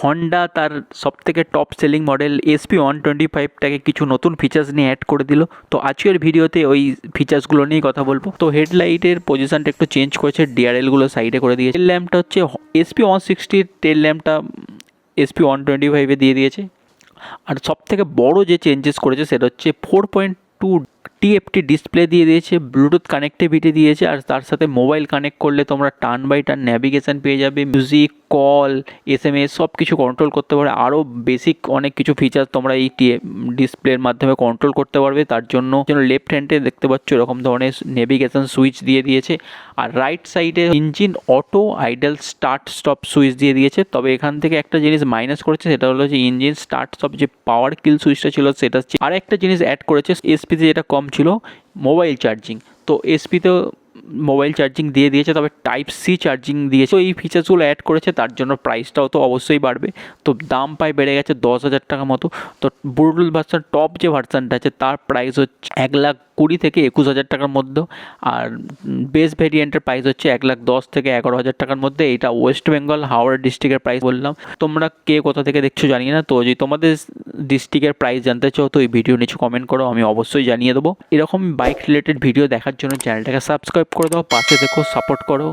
Honda তার সবথেকে top selling model SP one twenty ফাইভটাকে কিছু নতুন ফিচার্স নিয়ে অ্যাড করে দিল। তো আজকের ভিডিওতে ওই ফিচার্সগুলো নিয়েই কথা বলব। তো হেডলাইটের পজিশনটা একটু চেঞ্জ করেছে ডিআরএলগুলো সাইডে করে দিয়েছে। টেল ল্যাম্পটা হচ্ছে এসপি ওয়ান সিক্সটির টেল ল্যাম্পটা এসপি ওয়ান টোয়েন্টি ফাইভে দিয়ে দিয়েছে। আর সব থেকে বড় যে চেঞ্জেস করেছে সেটা হচ্ছে four point two TFT display দিয়ে দিয়েছে ব্লুটুথ কানেক্টিভিটি দিয়েছে, আর তার সাথে মোবাইল কানেক্ট করলে তোমরা টার্ন বাই টার্ন ন্যাভিগেশন পেয়ে যাবে music call S M S সব কিছু কন্ট্রোল করতে পারবে। আরও বেসিক অনেক কিছু ফিচার তোমরা এই টি ডিসপ্লের মাধ্যমে কন্ট্রোল করতে পারবে। তার জন্য যেন লেফট হ্যান্ডে দেখতে পাচ্ছ এরকম ধরনের নেভিগেশন সুইচ দিয়ে দিয়েছে। আর রাইট সাইডে engine auto idle start stop switch দিয়ে দিয়েছে। তবে এখান থেকে একটা জিনিস মাইনাস করেছে, সেটা হলো যে ইঞ্জিন স্টার্ট স্টপ যে পাওয়ার কিল সুইচটা ছিল, সেটা আর একটা জিনিস অ্যাড করেছে এসপিতে যেটা কম ছিল মোবাইল চার্জিং তো এসপিতেও মোবাইল চার্জিং দিয়ে দিয়েছে, তবে টাইপ সি চার্জিং দিয়েছে। তো এই ফিচার্সগুলো অ্যাড করেছে, তার জন্য প্রাইসটাও তো অবশ্যই বাড়বে। তো দাম প্রায় বেড়ে গেছে দশ হাজার টাকা মতো। তো ব্রুটুল ভার্সান টপ যে ভার্সানটা আছে, তার প্রাইস হচ্ছে এক লাখ কুড়ি থেকে একুশ হাজার টাকার মধ্যে। আর বেস ভেরিয়েন্টের প্রাইস হচ্ছে এক লাখ দশ থেকে এগারো হাজার টাকার মধ্যে। এটা ওয়েস্ট বেঙ্গল হাওড়া ডিস্ট্রিক্টের প্রাইস বললাম। তোমরা কে কোথা থেকে দেখছ জানি না। তো যদি তোমাদের ডিস্ট্রিক্টের প্রাইস জানতে চাও, তো এই ভিডিও নিচে কমেন্ট করো, আমি অবশ্যই জানিয়ে দেবো। এরকম বাইক রিলেটেড ভিডিও দেখার জন্য চ্যানেলটাকে সাবস্ক্রাইব করে দাও, পাশে দেখো সাপোর্ট করো।